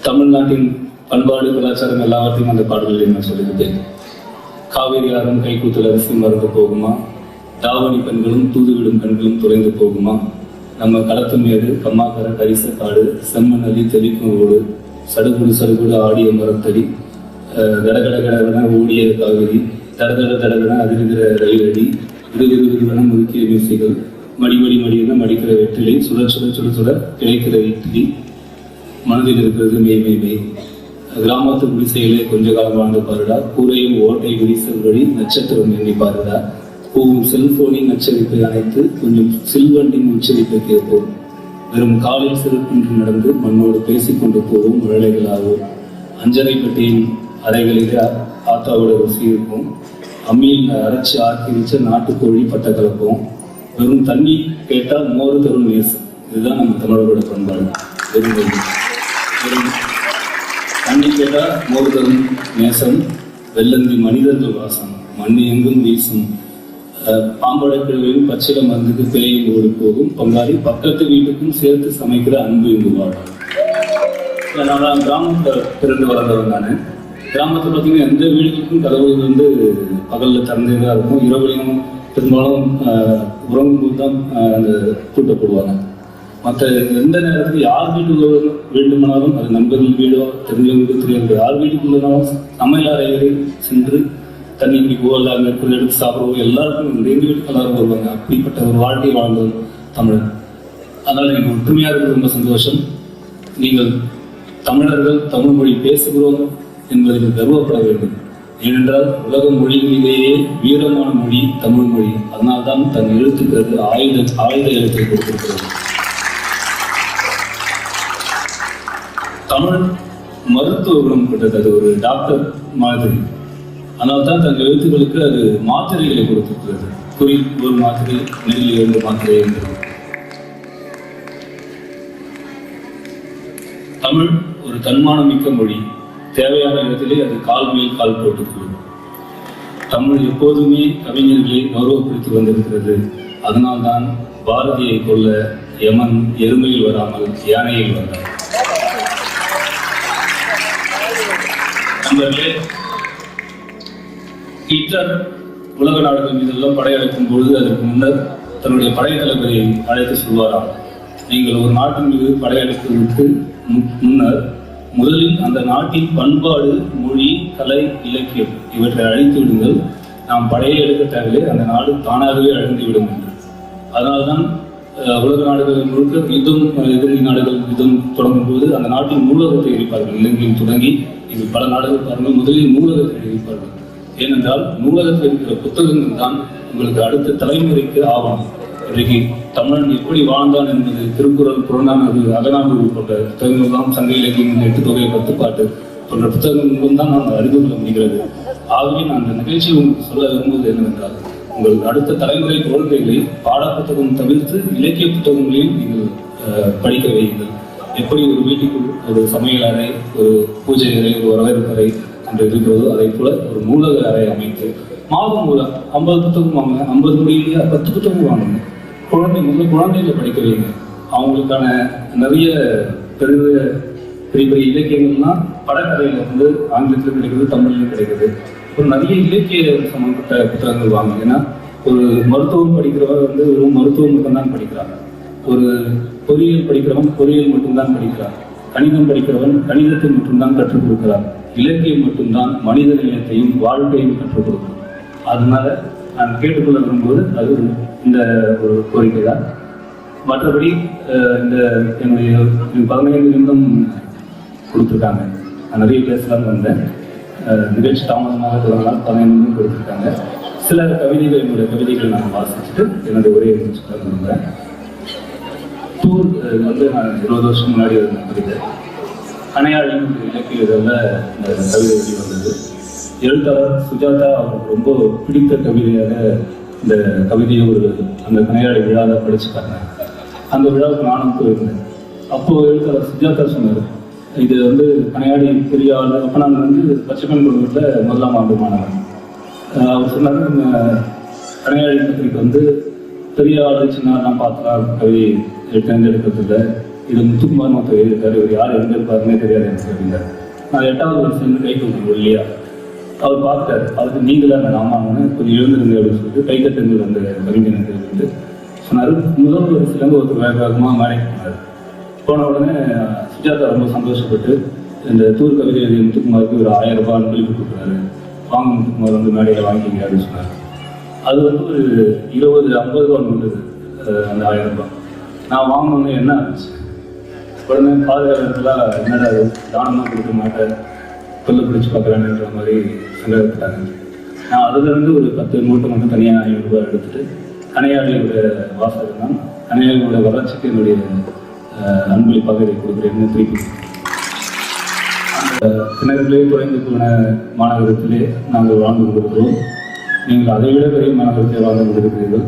தமிழ்நாட்டின் பண்பாடு கலாச்சாரம் எல்லாவற்றையும் அந்த பாடல்களில் நான் சொல்லியிருந்தேன். காவேரி ஆறும் கைக்கூத்தல் அரிசி மறந்து போகுமா? தாவணி பெண்களும் தூதுவிடும் பெண்களும் துறைந்து போகுமா? நம்ம களத்து மேடு கம்மாக்கர கரிச காடு செம்மண் அலி தெளிக்கும் ஓடு சடுகுடு சடுகுடு ஆடிய மரத்தடி அஹ், கடகட கடகட ஓடிய காவிரி தடதட தடகட அதிர்கிற ரயில் அடி விறுவிறு விறுவென முறுக்கிய மியூசிகள் மடி மடியென மடிக்கிற வெற்றிலை சுட சுட சுட சுட கிடைக்கிற வெற்றிலை மனதில் இருக்கிறது மே மே மே. கிராமத்து குடிசையிலே கொஞ்ச காலம் வாழ்ந்து பாருடா. கூரையும் ஓட்டை விரிசல் வழி நட்சத்திரம் எண்ணி பாருடா. போகும் செல்போனின் நச்சரிப்பை அணைத்து கொஞ்சம் சில்வண்டின் உச்சரிப்பை கேட்போம். வெறும் காலில் சிறப்பின்றி நடந்து மண்ணோடு பேசிக்கொண்டு போவோம் மழலைகளாகும் அஞ்சரை பெட்டியின் அறைகளிலே ஆத்தாவோட ருசி இருக்கும் அம்மியில் அரைச்சி ஆக்கி வச்ச நாட்டுக்கோழி பட்டை கலப்போம். வெறும் தண்ணி கேட்டால் மோர் தரும் நேசம். இதுதான் நம்ம தமிழர்களோட பண்பாடு. வெறும் தண்ணி. கேட்டால் மோர் நேசம் வெள்ளந்தி மனிதர்கள் வாசம் மண்ணு எங்கும் வீசும். பாம்பழக்கிழமையும் பாம்பழக்கிழவையும் பச்சில மருந்துக்கு பேயும் ஓடி போகும். பங்காளி பக்கத்து வீட்டுக்கும் சேர்த்து சமைக்கிற அன்பு இங்கு வாழும். நான் கிராமத்தில் பிறந்து வளர்ந்தவன் நான். கிராமத்தில் பார்த்தீங்கன்னா எந்த வீடுகளுக்கும் கதவுகள் வந்து பகலில் திறந்தே தான் இருக்கும். இரவுலையும் பெரும்பாலும் உறங்கும் போது தான் அந்த கூட்டப்படுவாங்க. போடுவாங்க மற்ற எந்த நேரத்துக்கு யார் வீட்டுக்குள்ள வேண்டுமானாலும் அது நண்பர்கள் வீடோ தெரிஞ்சவங்க தெரியாது யார் வீட்டுக்குள்ளனாலும் சமையல் அறைகளில் சென்று தண்ணி குடிக்கவோ இல்லை அங்கே இருக்கிற எடுத்து சாப்பிடவோ எல்லாருக்கும் இந்த வீட்டுக்கு எல்லாரும் வருவாங்க. அப்படிப்பட்ட ஒரு வாழ்க்கை வாழ்ந்தது தமிழர். அதனால் எனக்கு ஒற்றுமையாக இருக்கிறது ரொம்ப சந்தோஷம். நீங்கள் தமிழர்கள் தமிழ் மொழி பேசுகிறோம் என்பதில் கர்வப்பட வேண்டும். ஏனென்றால் உலக மொழிகளிலேயே வீரமான மொழி தமிழ் மொழி. அதனால்தான் தன் எழுத்துக்கிறது ஆயுத ஆயுத எழுத்தை கொடுத்திருக்கிறது. தமிழ் மருத்துவ குணம் அது ஒரு டாக்டர் மாதிரி. ஆனால் தான் தங்கள் எழுத்துக்களுக்கு அது மாத்திரைகளை கொடுத்திருக்கிறது. குறி ஒரு மாத்திரை நெல் இரண்டு மாத்திரை என்பது. தமிழ் ஒரு தன்மானமிக்க மொழி. தேவையான இடத்திலே அது கால் மேல் கால் போட்டுக்கொள்ளும். தமிழ் எப்போதுமே கவிஞர்களை கௌரவப்படுத்தி வந்திருக்கிறது. அதனால்தான் பாரதியை கொல்ல யமன் எருமையில் வராமல் யானையில் வந்தார். நண்பர்களே ஹிட்லர் உலக நாடுகள் மீதெல்லாம் படையெடுக்கும் பொழுது அதற்கு முன்னர் தன்னுடைய படைத்தளபதியை அழைத்து சொல்வாராம். நீங்கள் ஒரு நாட்டின் மீது படையெடுப்பதற்கு மு- முன்னர் முதலில் அந்த நாட்டின் பண்பாடு மொழி கலை இலக்கியம் இவற்றை அழித்து விடுங்கள். நாம் படையை எடுக்க தேவையில்லை. அந்த நாடு தானாகவே அழிந்து விடும் என்று அதனால்தான் உலக நாடுகள் முழுக்க யுத்தம் அஹ், எதிரி நாடுகள் யுத்தம் தொடங்கும் போது அந்த நாட்டின் நூலகத்தை எரிப்பார்கள் இலங்கையில் தொடங்கி இது பல நாடுகள் பாருங்கள் முதலில் நூலகத்தை எரிப்பார்கள் ஏனென்றால் நூலகத்தில் இருக்கிற புத்தகங்கள் தான் உங்களுக்கு அடுத்த தலைமுறைக்கு ஆவணம் இன்றைக்கு தமிழன் எப்படி வாழ்ந்தான் என்பது திருக்குறள் புறநானூறு அகநானூறு போன்ற புத்தகங்கள் தான் சங்க இலக்கியம் எட்டு தொகை பத்து பாட்டு போன்ற புத்தகங்கள் மூலம் தான் நாம் அறிந்து கொள்ள முடிகிறது. ஆகவே நான் அந்த நிகழ்ச்சி சொல்ல விரும்புவது என்னவென்றால் உங்கள் அடுத்த தலைமுறை குழந்தைகளை பாடப்புத்தகம் தவிர்த்து இலக்கிய புத்தகங்களையும் நீங்கள் படிக்க வையுங்கள். எப்படி ஒரு வீட்டுக்குள் ஒரு சமையல் அறை ஒரு பூஜை அறை ஒரு வரவேற்பு அறை என்று இருக்கிறதோ அதை போல ஒரு நூலக அறை அமைத்து மாதம் ஒரு ஐம்பது புத்தகம் வாங்க ஐம்பது முடியலையா பத்து புத்தகம் வாங்குங்க. குழந்தை முதல்ல குழந்தைகளை படிக்க வைங்க அவங்களுக்கான நிறைய பெரிய பெரிய பெரிய இலக்கியங்கள்லாம் படக்கதையில வந்து ஆங்கிலத்திலும் கிடைக்குது தமிழ்லையும் கிடைக்குது. ஒரு நிறைய இலக்கிய சம்பந்தப்பட்ட புத்தகங்கள் வாங்க. ஏன்னா ஒரு மருத்துவம் படிக்கிறவங்க வந்து வெறும் மருத்துவம் மட்டும்தான் படிக்கிறாங்க. ஒரு பொறியியல் படிக்கிறவன் பொறியியல் மட்டும்தான் படிக்கிறான். கணிதம் படிக்கிறவன் கணிதத்தை மட்டும்தான் கற்றுக் கொடுக்கிறான். இலக்கியம் மட்டும்தான் மனித நிலையத்தையும் வாழ்க்கையும் கற்றுக் கொடுக்கும். அதனால நான் கேட்டுக்கொள்ள விரும்புவது அது இந்த ஒரு கோரிக்கை தான். மற்றபடி இந்த என்னுடைய பதினைந்து நிமிடம் கொடுத்துருக்காங்க. நான் நிறைய பேசலாம்னு வந்தேன். நிகழ்ச்சி தாமதமாக தொடங்கலாம் பதினைந்து மணி கொடுத்துருக்காங்க. சில கவிதைகள் என்னுடைய கவிதைகள் நான் வாசிச்சுட்டு என்னுடைய உரையை முடிச்சுக்க விரும்புகிறேன் டூர் வந்து நான் இருபது வருஷம் முன்னாடி ஒரு கவிதை. அணையாளன் இலக்கிய இதழில் இந்த கவிதை எழுதி வந்தது. எழுத்தாளர் சுஜாதா அவருக்கு ரொம்ப பிடித்த கவிதையாக இந்த கவிதையை ஒரு அந்த கணையாளி விழாவில் படிச்சு காட்டினாங்க அந்த விழாவுக்கு நானும் போயிருந்தேன். அப்போது எழுத்தாளர் சுஜாதா சொன்னார் இது வந்து கனையாடி பெரிய ஆள் அப்போ நான் வந்து பச்சைமன் குழுவில் முதலாம் ஆண்டு மாணவர் அவர் சொன்னார் நம்ம கனையாளி பத்திரிக்கை வந்து பெரிய ஆளு சின்ன ஆள்லாம் பார்த்துலாம் கவிதை தேர்ந்தெடுக்கிறதுல இது முத்துக்குமார் மொத்தம் எழுதியிருக்காரு இவர் யார் எங்க தெரியாது எனக்கு அப்படின்னாரு நான் எட்டாவது வருஷம் கை கொடுக்கணும் இல்லையா அவர் பார்த்தார் அதுக்கு நீங்களே அந்த ஆமான்னு கொஞ்சம் எழுந்திருந்து அப்படின்னு சொல்லிட்டு கை கட்டுங்கள் அந்த கவிஞனுக்கு வந்து சொன்னார். முதல் ஒரு ஒருத்தர் வேக வேகமாக மேடைக்கு போனார். போன உடனே சுஜாதா ரொம்ப சந்தோஷப்பட்டு இந்த தூர் கவிதை எழுதிய முத்துக்குமாருக்கு ஒரு ஆயிரம் ரூபாய் அன்பளிப்பு கொடுக்குறாரு. வாங்க முத்துக்குமார் வந்து மேடையில் வாங்கிங்க அப்படின்னு சொன்னார். அது வந்து ஒரு இருபது ஐம்பது ரூபா நோட்டு அந்த ஆயிரம் ரூபாய். நான் வாங்கினோன்னே என்ன ஆச்சு? உடனே பாதுகாப்புலாம் என்னடா இது? தானமாக கொடுக்க மாட்டேன். கொல்ல பிடிச்சி பார்க்குறாங்கன்ற மாதிரி சங்கடப்பட்டாங்க நான் அதுலேருந்து ஒரு பத்து மூட்டை மட்டும் தனியாக ஐநூறுபா எடுத்துட்டு கனையாளியோட வாசகம் தான். கனையாளியோட வளர்ச்சிக்கு என்னுடைய அன்பளிப்பாக இதை கொடுக்குறேன்னு திருப்பி அந்த கிணறுகளே குறைந்து போன மாநகரத்திலே நாங்கள் வாழ்ந்து கொண்டிருக்கிறோம். நீங்கள் அதை விட பெரிய மாநகரத்தில் வாழ்ந்து கொண்டிருக்கிறீர்கள்.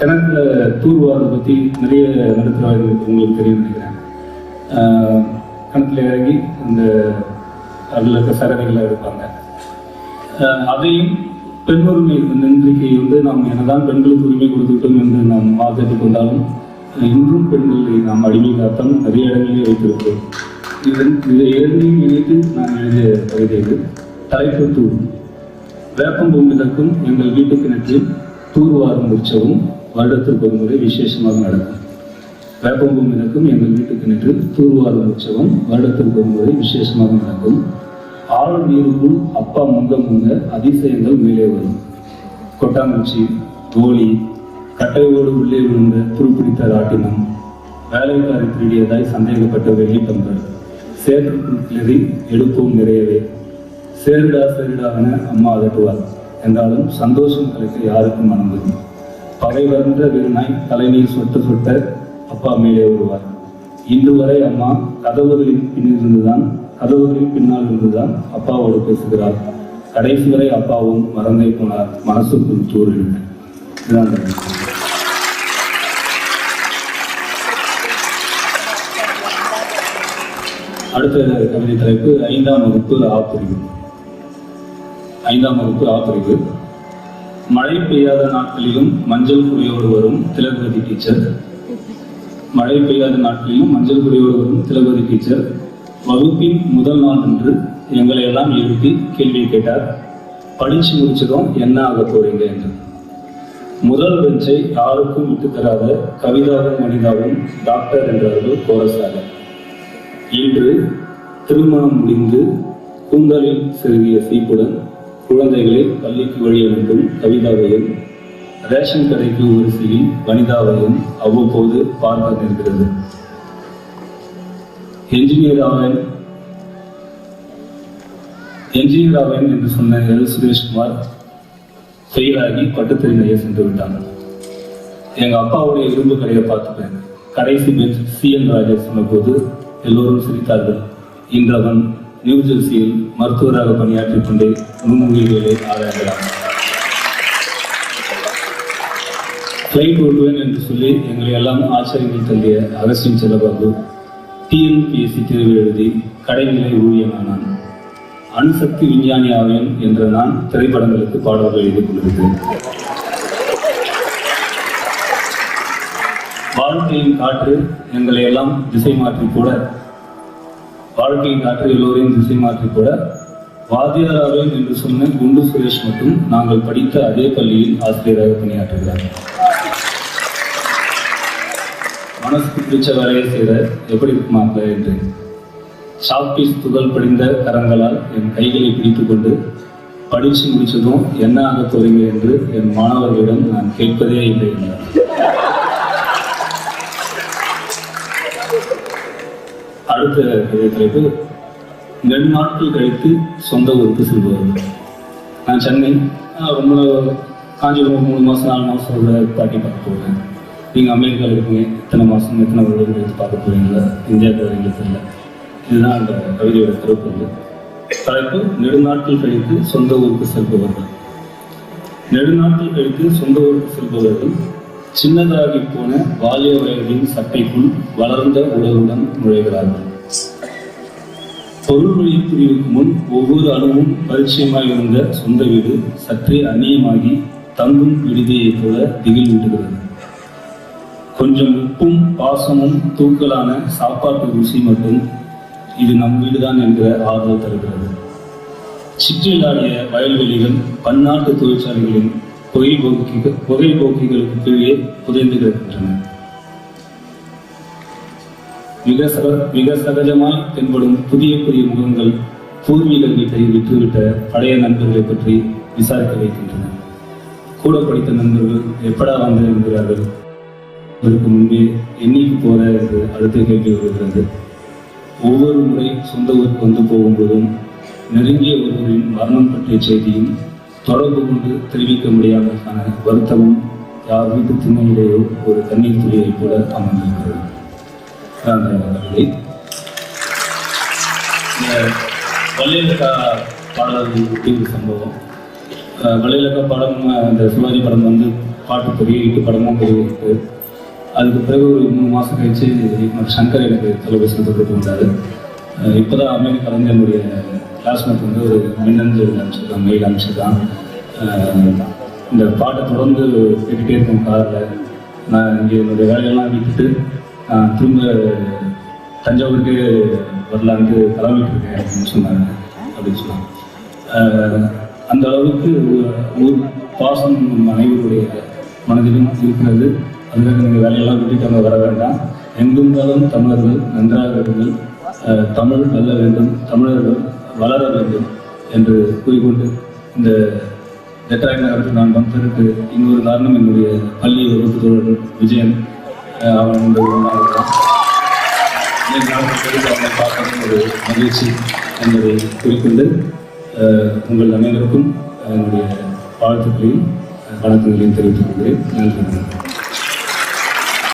கிணறுல தூர்வாரத்தை பற்றி நிறைய நடத்துகிறவர்களுக்கு உங்களுக்கு தெரியும் நினைக்கிறேன். கிணத்துல இறங்கி அந்த அதில் இருக்க சகதிகளாக இருப்பாங்க. அதையும் பெண் உரிமை இன்றைக்கு வந்து நாம் என்னதான் பெண்களுக்கு உரிமை கொடுத்துட்டோம் என்று நாம் வாதிட்டுக் கொண்டாலும் இன்றும் பெண்களை நாம் அடிமைகாத்தான் நிறைய இடங்களில் வைத்திருக்கிறோம். இதன் இதை இரண்டையும் இணைத்து நான் எழுதிய கவிதை இது. தலைப்பு தூர் வேப்பம் மிதக்கும் எங்கள் வீட்டு கிணற்றில் தூர்வாரும் உற்சவம் வருடத்திற்கு ஒரு முறை விசேஷமாக நடக்கும். வேப்பம் மிதக்கும் எங்கள் வீட்டு கிணற்றில் தூர்வாரும் உற்சவம் வருடத்திற்கு ஒரு முறை விசேஷமாக நடக்கும். ஆள் நீருக்குள் அப்பா முங்க முங்க அதிசயங்கள் மேலே வரும். கொட்டாங்குச்சி கோலி கட்டையோடு உள்ளே விழுந்த துருப்பிடித்த ராட்டினம் வேலைக்காரி திருடியதாய் சந்தேகப்பட்ட வெள்ளி பந்தல் சேற்றுக்குள் எடுப்போம் நிறையவே. சேருடா சேருடா என அம்மா அதட்டுவார் என்றாலும் சந்தோஷம் கலைக்க யாருக்கும் மனம் பகை வந்த வீரனாய் தலைநீர் சொட்ட சொட்ட அப்பா மேலே வருவார் இன்று வரை அம்மா கதவுகளின் பின்னிருந்துதான் கதவுகளின் பின்னால் இருந்துதான் அப்பாவோடு பேசுகிறார் கடைசி வரை அப்பாவும் மறந்தே போனார். மனசுக்குள் சூழல் அடுத்த கவிதை தலைப்பு ஐந்தாம் வகுப்பு ஆப்பிரிவு ஐந்தாம் வகுப்பு ஆப்பிரிவு மழை பெய்யாத நாட்களிலும் மஞ்சள் குடியோடு வரும் திலகவதி டீச்சர் மழை பெய்யாத நாட்களிலும் மஞ்சள் குடியோடு வரும் திலகவதி டீச்சர் வகுப்பின் முதல் நாள் அன்று எங்களை எல்லாம் எழுப்பி கேள்வி கேட்டார். படிச்சு முடிச்சதும் என்ன ஆக போறீங்க என்று. முதல் பெஞ்சை யாருக்கும் விட்டு தராத கவிதாவும் மனிதாவும் டாக்டர் என்றார்கள் கோரசாக இன்று திருமணம் முடிந்து கூந்தலில் சிறுகிய சீப்புடன் குழந்தைகளை பள்ளிக்கு வழி அனுப்பும் கவிதாவையும் ரேஷன் கடைக்கு வரிசையில் வனிதாவையும் அவ்வப்போது பார்க்க நிற்கிறது என்ஜினியர் ஆவேன் என்ஜினியர் ஆவேன் என்று சொன்ன எல். சுரேஷ்குமார் ஃபெயிலாகி பட்டுத்தறிந்தைய சென்று விட்டான் எங்க அப்பாவுடைய இரும்பு கடையை பார்த்துட்டேன் கடைசி பெஞ்ச் சி என் ராஜேஷ் சொன்னபோது எல்லோரும் சிரித்தார்கள். இன்று அவன் நியூஜெர்சியில் மருத்துவராக பணியாற்றிக் கொண்டே நுண்ணுயிர்களை ஆராய்கிறான். ஃப்ளைட் ஓட்டுவேன் என்று சொல்லி எங்களை எல்லாம் ஆச்சரியங்கள் தள்ளிய அகஸ்டின் செல்லபாபு டிஎன்பிஎஸ்சி தேர்வு எழுதி கடைநிலை ஊழியனானான் அணுசக்தி விஞ்ஞானி ஆவேன் என்ற நான் திரைப்படங்களுக்கு பாடல்கள் எழுதி கொண்டிருக்கிறேன் வாழ்க்கையின் காற்று எங்களை எல்லாம் திசை மாற்றி கூட வாழ்க்கையின் காற்று எல்லோரையும் திசை மாற்றி கூட வாத்தியாராவேன் என்று சொன்ன குண்டு சுரேஷ் மட்டும் நாங்கள் படித்த அதே பள்ளியில் ஆசிரியராக பணியாற்றுகிறார். மனசுக்கு பிடிச்ச வேலையை செய்த எப்படி இருக்குமாங்க என்று சாப்பீஸ் துகள் படிந்த கரங்களால் என் கைகளை பிடித்துக் கொண்டு படிச்சு முடிச்சதும் என்ன ஆக போறீங்க என்று என் மாணவர்களிடம் நான் கேட்பதே இல்லை என்றார். அடுத்த தலைப்பு ரெண்டு நாட்கள் கழித்து சொந்த ஊருக்கு செல்பவர்கள். நான் சென்னை ரொம்ப காஞ்சிபுரம் மூணு மாதம் நாலு மாதம் பாட்டி பார்க்க போவேன் நீங்கள் அமெரிக்காவில் இருக்கீங்க எத்தனை மாதம் எத்தனை வருடம் எடுத்து பார்க்க போறீங்களா? இந்தியாவுக்கு வரீங்களா தெரியல. இதுதான் அந்த கவிதையோட கருப்பு தலைப்பு நெடுநாட்கள் கழித்து சொந்த ஊருக்கு செல்பவர்கள். நெடுநாட்கள் கழித்து சொந்த ஊருக்கு செல்பவர்கள் சின்னதாகி போன பாலிய வயதின் சட்டைக்குள் வளர்ந்த உடலுடன் நுழைகிறார்கள். பொருள் வழி பிரிவுக்கு முன் ஒவ்வொரு அணுவும் பரிச்சயமாக இருந்த சொந்த வீடு சற்றே அந்நியமாகி தங்கும் விடுதியைப் போல திகில் விடுகிறது. கொஞ்சம் உப்பும் பாசமும் தூக்கலான சாப்பாட்டு ருசி மட்டும் இது நம் வீடுதான் என்ற ஆறுதல் தருகிறது. சிற்றிலாடிய வயல்வெளிகள் பன்னாட்டு தொழிற்சாலைகளின் புகைபோக்கி புகைபோக்கிகளுக்கு கீழே புதைந்து கிடக்கின்றன. மிக சக மிக சகஜமாய் தென்படும் புதிய புதிய முகங்கள் பூர்வீக வீட்டை விட்டுவிட்ட பழைய நண்பர்களை பற்றி விசாரிக்க வைக்கின்றன. கூட படித்த நண்பர்கள் எப்படா வந்து என்கிறார்கள். இதற்கு முன்பே என்னைக்கு போற என்று அடுத்த கேள்வி வருகிறது. ஒவ்வொரு முறை சொந்த ஊருக்கு வந்து போகும்போதும் நெருங்கிய ஒருவரின் மரணம் பற்றிய செய்தியும் தொடர்பு கொண்டு தெரிவிக்க முடியாததற்கான வருத்தமும் யார் வீட்டு திண்ணையிலேயோ ஒரு தண்ணீர் துளியை போல அமைந்திருக்கிறது. அந்த இந்த வள்ளியலக்கா பாடல் சம்பவம். அஹ் வள்ளியலக்கா படம் அந்த சிவாஜி படம் வந்து பாட்டு பெரியட்டு படமும் பெரியட்டு அதுக்கு பிறகு ஒரு மூணு மாதம் கழிச்சு இயக்குனர் சங்கர் எனக்கு தொலைபேசியில் தொடர்பு கொண்டாரு தான் இப்போதான் அமெரிக்க என்னுடைய கிளாஸ்மேட் வந்து ஒரு மின்னஞ்சல் அனுப்பிச்சிருக்கான் மெயில் அனுப்பிச்சிருக்கான் இந்த பாட்டை தொடர்ந்து கேட்டுகிட்டே இருக்கும் காரில். நான் இங்கே என்னுடைய வேலையெல்லாம் விட்டுட்டு நான் திரும்ப தஞ்சாவூருக்கு வரலான்ட்டு கிளம்பிட்டு இருக்கேன் அப்படின்னு சொன்னாங்க அப்படின்னு சொன்னாங்க. அந்த அளவுக்கு ஊர் பாசம் நம் அனைவருடைய மனதிலும் இருக்கிறது. அதுக்காக நீங்கள் வேலையெல்லாம் விட்டுட்டு அங்கே வர வேண்டாம். எங்கிருந்தாலும் தமிழர்கள் நன்றாக இருங்கள். தமிழ் வெல்ல வேண்டும். தமிழர்கள் வளர வேண்டும் என்று கூறிக்கொண்டு இந்த லெட்டராக நகரத்தில் நான் வந்ததற்கு இன்னொரு காரணம் என்னுடைய பள்ளி வகுப்பு தோழர் விஜயன் அவன் இந்த ஒரு இருக்கான். ஒரு மகிழ்ச்சி என்பதை குறிக்கொண்டு உங்கள் அனைவருக்கும் என்னுடைய வாழ்த்துக்களையும் வணக்கங்களையும் தெரிவித்துக் கொள்கிறேன். நன்றி.